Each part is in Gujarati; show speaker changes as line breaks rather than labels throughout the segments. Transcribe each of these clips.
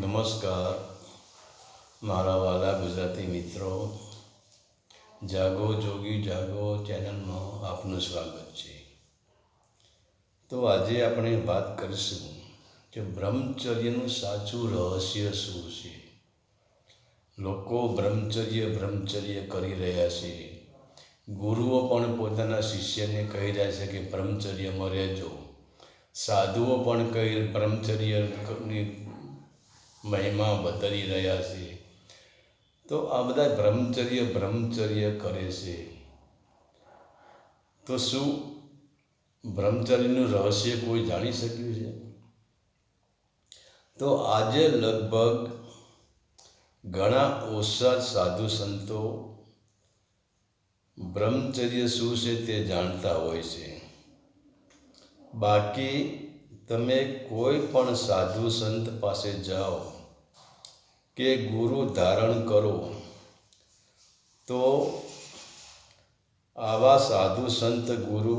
નમસ્કાર. મારા વાલા ગુજરાતી મિત્રો, જાગો, જોગી જાગો ચેનલમાં આપનું સ્વાગત છે. તો આજે આપણે વાત કરીશું કે બ્રહ્મચર્યનું સાચું રહસ્ય શું છે? લોકો બ્રહ્મચર્ય બ્રહ્મચર્ય કરી રહ્યા છે. ગુરુઓ પણ પોતાના શિષ્યને કહી રહ્યા છે કે બ્રહ્મચર્યમાં રહેજો. સાધુઓ પણ કહી બ્રહ્મચર્યની મહિમા બતાવી રહ્યા છે. તો આ બધા બ્રહ્મચર્ય બ્રહ્મચર્ય કરે છે. તો શું બ્રહ્મચર્યનું રહસ્ય કોઈ જાણી શક્યું છે? તો આજે લગભગ ઘણા ઓછા સાધુ સંતો બ્રહ્મચર્ય શું છે તે જાણતા હોય છે. બાકી તમે કોઈ પણ સાધુ સંત પાસે જાઓ કે ગુરુ ધારણ કરો, તો આવા સાધુ સંત ગુરુ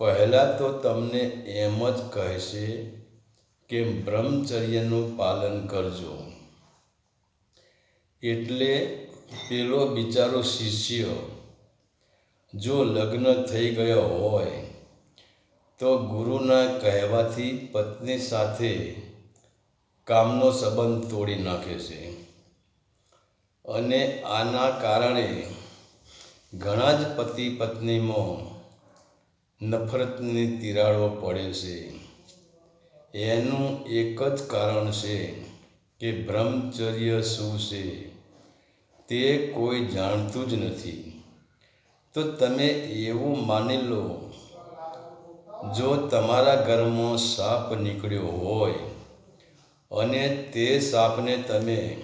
પહેલાં તો તમને એમ જ કહેશે કે બ્રહ્મચર્યનું પાલન કરજો. એટલે પેલો બિચારો શિષ્ય, જો લગ્ન થઈ ગયો હોય, તો ગુરુના કહેવાથી પત્ની સાથે કામનો સંબંધ તોડી નાખે છે. અને આના કારણે ઘણા જ પતિ પત્નીમાં નફરતની તિરાડો પડે છે. એનું એક જ કારણ છે કે બ્રહ્મચર્ય શું છે તે કોઈ જાણતું જ નથી. તો તમે એવું માની લો, જો તમારા ઘરમાં સાપ નીકળ્યો હોય અને તે સાપને તમે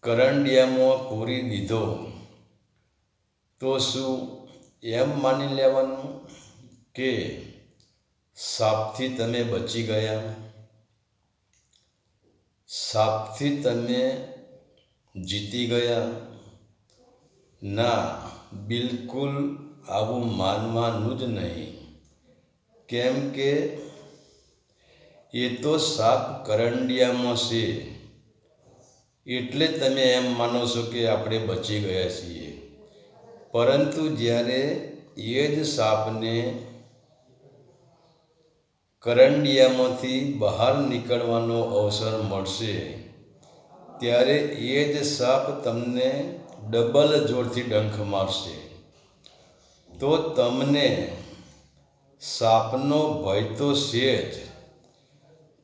કરંડિયામાં પૂરી દીધો. તો શું એમ માની લેવાનું કે સાપથી તમે બચી ગયા? સાપથી તમે જીતી ગયા? ના, બિલકુલ આવું માનવાનું જ નહીં. કેમ કે એ તો સાપ કરંડિયામાં છે. એટલે તમે એમ માનો છો કે આપણે બચી ગયા છીએ. પરંતુ જ્યારે એ જ સાપને કરંડિયામાંથી બહાર નીકળવાનો અવસર મળશે, ત્યારે એ જ સાપ તમને ડબલ જોરથી ડંખ મારશે. તો તમને સાપનો ભય તો છે જ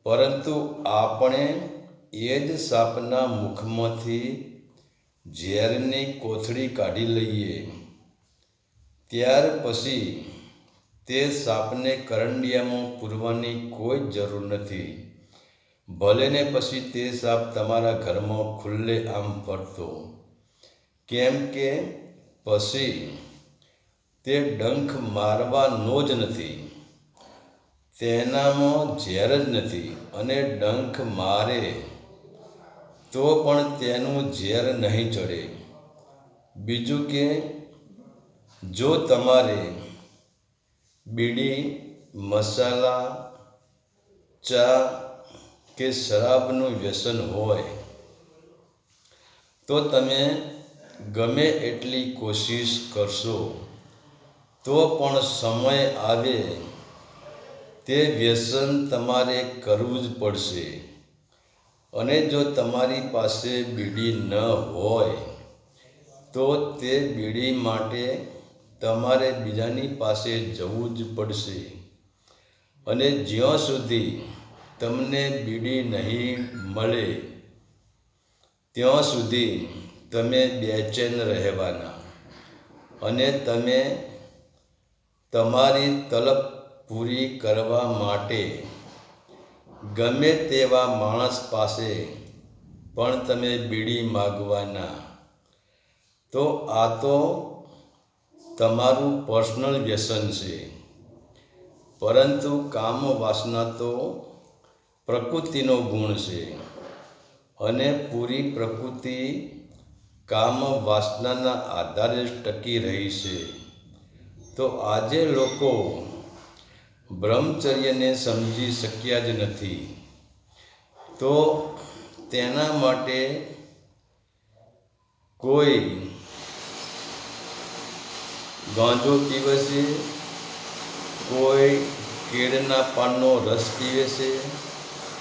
પરંતુ આપણે એ જ સાપના મુખમાંથી ઝેરની કોથળી કાઢી લઈએ. ત્યાર પછી તે સાપને કરંડિયામાં પૂરવાની કોઈ જરૂર નથી. ભલે ને પછી તે સાપ તમારા ઘરમાં ખુલ્લે આમ ફરતો. કેમ કે પછી તે ડંખ મારવાનો જ નથી. તેનામાં ઝેર જ નથી અને ડંખ મારે, તો પણ તેનું ઝેર નહીં ચડે. બીજું કે, જો તમારે બીડી, મસાલા, ચા કે શરાબનું વ્યસન હોય, તો તમે ગમે એટલી કોશિશ કરશો, તો પણ સમય આવે તે વ્યસન તમારે કરવું જ પડશે. અને જો તમારી પાસે બીડી ન હોય, તો તે બીડી માટે તમારે બીજાની પાસે જવું જ પડશે. અને જ્યાં સુધી તમને બીડી નહીં મળે, ત્યાં સુધી તમે બેચેન રહેવાના. અને તમે તમારી તલબ પૂરી કરવા માટે ગમે તેવા માણસ પાસે પણ તમે બીડી માગવાના. તો આ તો તમારું પર્સનલ વ્યસન છે. પરંતુ કામ વાસના તો પ્રકૃતિનો ગુણ છે. અને પૂરી પ્રકૃતિ કામ વાસનાના આધારે જ ટકી રહી છે. તો આજે લોકો બ્રહ્મચર્યને સમજી શક્યા જ નથી. તો તેના માટે કોઈ ગાંજો પીવે છે કોઈ કેળના પાનનો રસ પીવે છે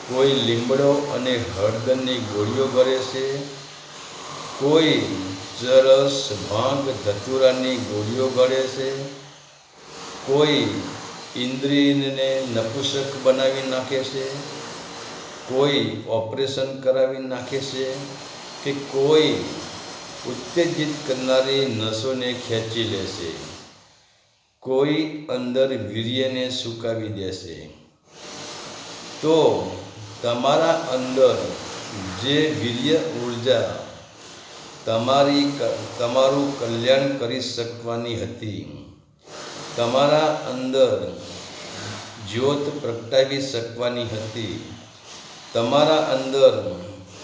કોઈ લીમડો અને હળદરની ગોળીઓ કરે છે કોઈ ચરસ ભાંગ ધતુરાની ગોળીઓ ગળે છે કોઈ ઇન્દ્રિયને નપુસક બનાવી નાખે છે, કોઈ ઓપરેશન કરાવી નાખે છે કે કોઈ ઉત્તેજિત કરનારી નસોને ખેંચી લેશે કોઈ અંદર વીર્યને સુકાવી દેશે તો તમારા અંદર જે વીર્ય ઊર્જા તમારી તમારું કલ્યાણ કરી શકવાની હતી. તમારા અંદર જ્યોત પ્રગટાવી શકવાની હતી. તમારા અંદર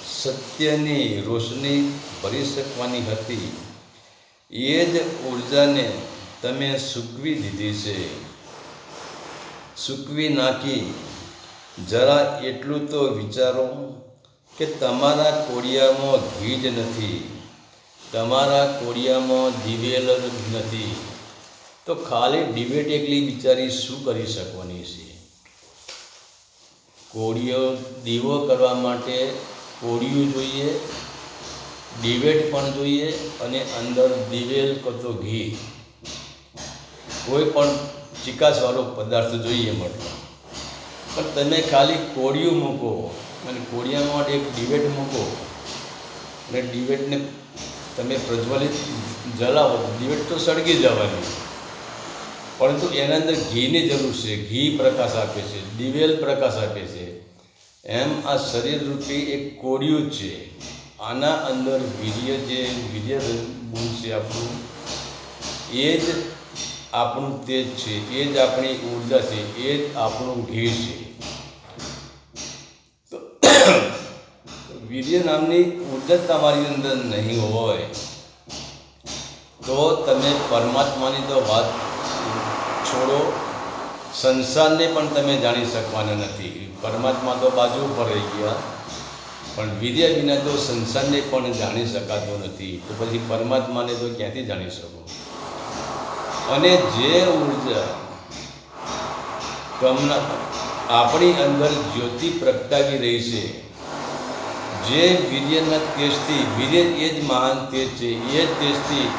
સત્યની રોશની ભરી શકવાની હતી. એ જ ઉર્જાને તમે સૂકવી દીધી છે. સૂકવી નાખી. જરા એટલું તો વિચારો કે તમારા કોડિયામાં ઘી જ નથી. તમારા કોડિયામાં દિવેલ નથી. તો ખાલી ડિબેટ એકલી બિચારી શું કરી શકવાની છે? કોળીઓ દીવો કરવા માટે કોળિયું જોઈએ, ડિબેટ પણ જોઈએ અને અંદર દિવેલ કરતો ઘી. કોઈ પણ ચિકાસવાળો પદાર્થ જોઈએ મતલબ પણ તમે ખાલી કોળિયું મૂકો અને કોળિયા માટે એક ડિબેટ મૂકો. અને ડિબેટને તમે પ્રજ્વલિત જલાવો, ડિબેટ તો સળગી જવાની. પરંતુ એના અંદર ઘીની જરૂર છે. ઘી પ્રકાશ આપે છે, દિવેલ પ્રકાશ આપે છે. એમ આ શરીર રૂપી એક કોળિયું છે. આના અંદર વીર્ય જે વીર્ય ગુણ છે આપણું, એ જ આપણું તેજ છે. એ જ આપણી ઊર્જા છે. એ જ આપણું ઘી છે. વીર્ય નામની ઊર્જા તમારી અંદર નહીં હોય, તો તમે પરમાત્માની તો વાત છોડો. સંસારને પણ તમે જાણી શકવાના નથી. પરમાત્મા તો બાજુ ઉપર રહી ગયા. પણ વિદ્યા વિના તો સંસારને પણ જાણી શકાતો નથી. તો પછી પરમાત્માને તો ક્યાંથી જાણી શકો? અને જે ઊર્જા કમના આપણી અંદર જ્યોતિ પ્રગટાવી રહી છે, જે વીર્યના તેજથી વીર્ય એ જ મહાન તેજ છે. એ જ તેજથી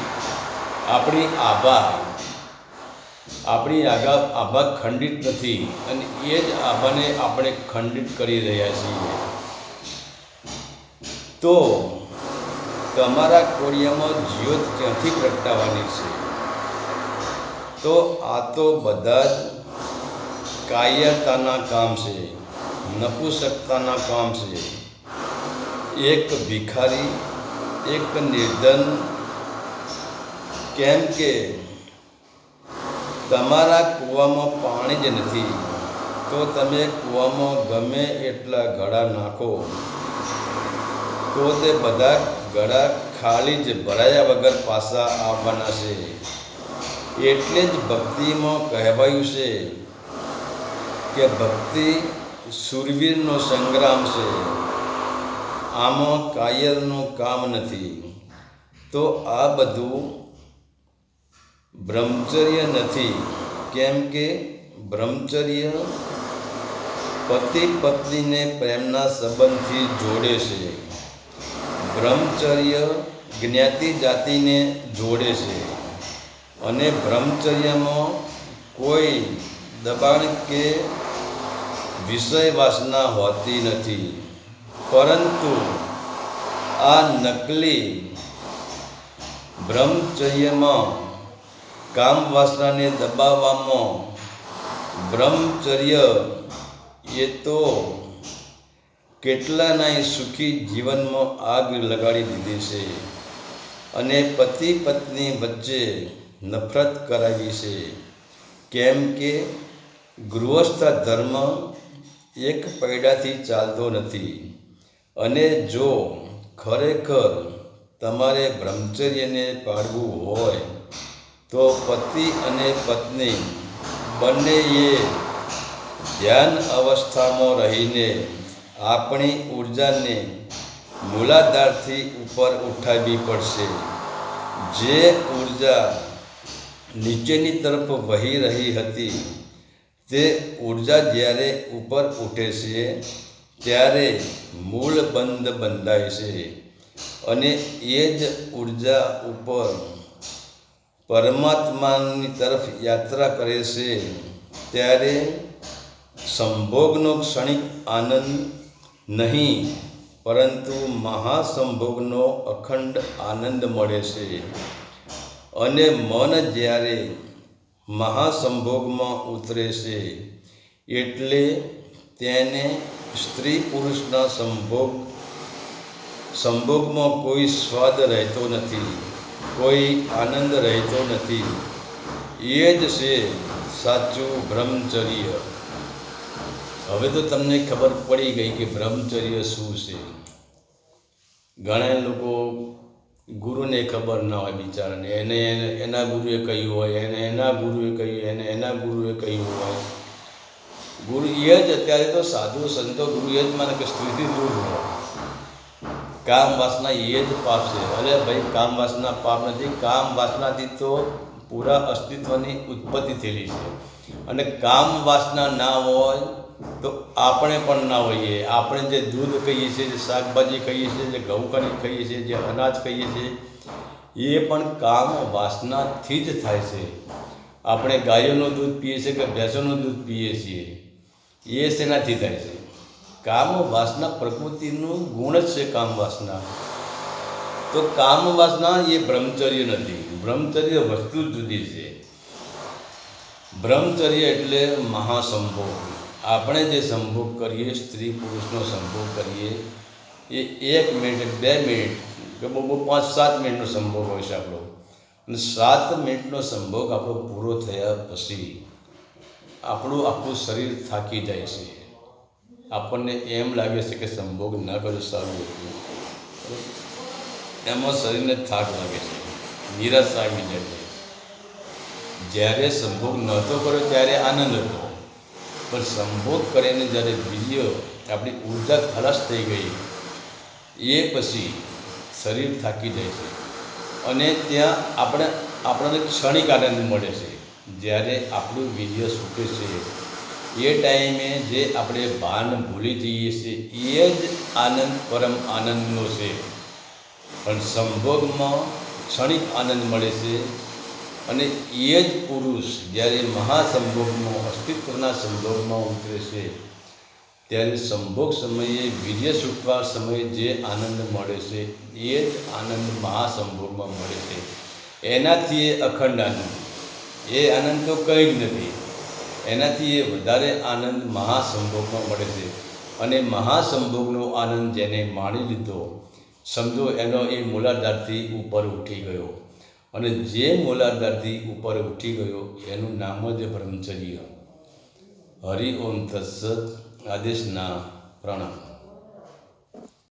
આપણી આભા આપણી આગા આભા ખંડિત નથી અને એ જ આભાને આપણે ખંડિત કરી રહ્યા છીએ. તો તમારા કોરિયામાં જ્યોત ક્યાંથી પ્રગટાવવાની છે? તો આ તો બધા જ કાયરતાના કામ છે, નપુસકતાના કામ છે. એક ભિખારી, એક નિર્ધન, કેમ કે તમારા કૂવામાં પાણી જ નથી. તો તમે કૂવામાં ગમે એટલા ઘડા નાખો. તો તે બધા ઘડા ખાલી જ ભરાયા વગર પાછા આવવાના છે એટલે જ ભક્તિમાં કહેવાયું છે કે ભક્તિ સુરવીરનો સંગ્રામ છે. આમાં કાયરનું કામ નથી. તો આ બધું બ્રહ્મચર્ય નથી. કેમ કે બ્રહ્મચર્ય પતિ પત્નીને પ્રેમના સંબંધથી જોડે છે. બ્રહ્મચર્ય જ્ઞાતિ જાતિને જોડે છે. અને બ્રહ્મચર્યમાં કોઈ દબાણ કે વિષય વાસના હોતી નથી. પરંતુ આ નકલી બ્રહ્મચર્યમાં કામ વાસનાને દબાવવામાં બ્રહ્મચર્ય એ તો કેટલાનાય સુખી જીવનમાં આગ લગાડી દીધી છે અને પતિ પત્ની વચ્ચે નફરત કરાવી છે. કેમ કે ગૃહસ્થ ધર્મ એક પૈડાથી ચાલતો નથી અને જો ખરેખર તમારે બ્રહ્મચર્યને પાળવું હોય તો પતિ અને પત્ની બંનેએ ધ્યાન અવસ્થામાં રહીને આપણી ઉર્જાને મૂલાધારથી ઉપર ઉઠાવવી પડશે. જે ઊર્જા નીચેની તરફ વહી રહી હતી, તે ઊર્જા જ્યારે ઉપર ઉઠે છે, ત્યારે મૂળ બંધ બંધાય છે અને એ જ ઊર્જા ઉપર પરમાત્માની તરફ યાત્રા કરે છે, ત્યારે સંભોગનો ક્ષણિક આનંદ નહીં, પરંતુ મહાસંભોગનો અખંડ આનંદ મળે છે. અને મન જ્યારે મહાસંભોગમાં ઉતરે છે, એટલે તેને સ્ત્રી પુરુષના સંભોગ, સંભોગમાં કોઈ સ્વાદ રહેતો નથી. કોઈ આનંદ રહેતો નથી. એ જ છે સાચું બ્રહ્મચર્ય. હવે તો તમને ખબર પડી ગઈ કે બ્રહ્મચર્ય શું છે. ઘણા લોકો ગુરુને ખબર ના હોય બિચારાને. એને એને- એના ગુરુએ કહ્યું હોય, એને એના ગુરુએ કહ્યું, એને એના ગુરુએ કહ્યું હોય. ગુરુ એ જ, અત્યારે તો સાધુ સંતો ગુરુ એ જ માને કે સ્થિતિ દૂર રહો કામ વાસના એ જ પાપ છે. અરે ભાઈ, કામ વાસના પાપ નથી. કામ વાસનાથી તો પૂરા અસ્તિત્વની ઉત્પત્તિ થયેલી છે. અને કામ વાસના ના હોય તો આપણે પણ ના હોઈએ. આપણે જે દૂધ કહીએ છીએ, જે શાકભાજી કહીએ છીએ, જે ઘઉં કરી કહીએ છીએ, જે અનાજ કહીએ છીએ, એ પણ કામ વાસનાથી જ થાય છે. આપણે ગાયોનું દૂધ પીએ છીએ કે ભેંસોનું દૂધ પીએ છીએ, એ શેનાથી થાય છે? કામ વાસના પ્રકૃતિનું ગુણ જ છે કામ વાસના તો કામ વાસના એ બ્રહ્મચર્ય નથી. બ્રહ્મચર્ય વસ્તુ જુદી છે. બ્રહ્મચર્ય એટલે મહાસંભોગ. આપણે જે સંભોગ કરીએ, સ્ત્રી પુરુષનો સંભોગ કરીએ, એ એક મિનિટ, બે મિનિટ, કે બહુ બહુ પાંચ સાત મિનિટનો સંભોગ હોય છે આપણો. અને સાત મિનિટનો સંભોગ આપણો પૂરો થયા પછી આપણું આખું શરીર થાકી જાય છે. આપણને એમ લાગે છે કે સંભોગ ન કર્યો સારું હતું. એમાં શરીરને થાક લાગે છે. નિરાશા આવી જાય છે. જ્યારે સંભોગ નહોતો કર્યો, ત્યારે આનંદ હતો. પણ સંભોગ કરીને જ્યારે બીજો આપણી ઊર્જા ખલાસ થઈ ગઈ, એ પછી શરીર થાકી જાય છે. અને ત્યાં આપણે, આપણને ક્ષણિક આનંદ મળે છે. જ્યારે આપણું વીર્ય સૂકે છે. એ ટાઈમે જે આપણે ભાન ભૂલી જઈએ છીએ, એ જ આનંદ, પરમ આનંદનો છે. પણ સંભોગમાં ક્ષણિક આનંદ મળે છે અને એ જ પુરુષ જ્યારે મહાસંભોગમાં, અસ્તિત્વના સંભોગમાં ઉતરે છે, ત્યારે સંભોગ સમયે, વીર્ય છૂટવા સમયે જે આનંદ મળે છે, એ જ આનંદ મહાસંભોગમાં મળે છે. એનાથી એ અખંડ આનંદ. એ આનંદ તો કંઈ જ નથી. એનાથી એ વધારે આનંદ મહાસંભોગમાં મળે છે. અને મહાસંભોગનો આનંદ જેને માણી લીધો, સમજો એનો એ મૂલાધારથી ઉપર ઉઠી ગયો. અને જે મૂલાધારથી ઉપર ઉઠી ગયો, એનું નામ જ બ્રહ્મચર્ય. હરિ ઓમ તત્સત આદેશના પ્રણામ.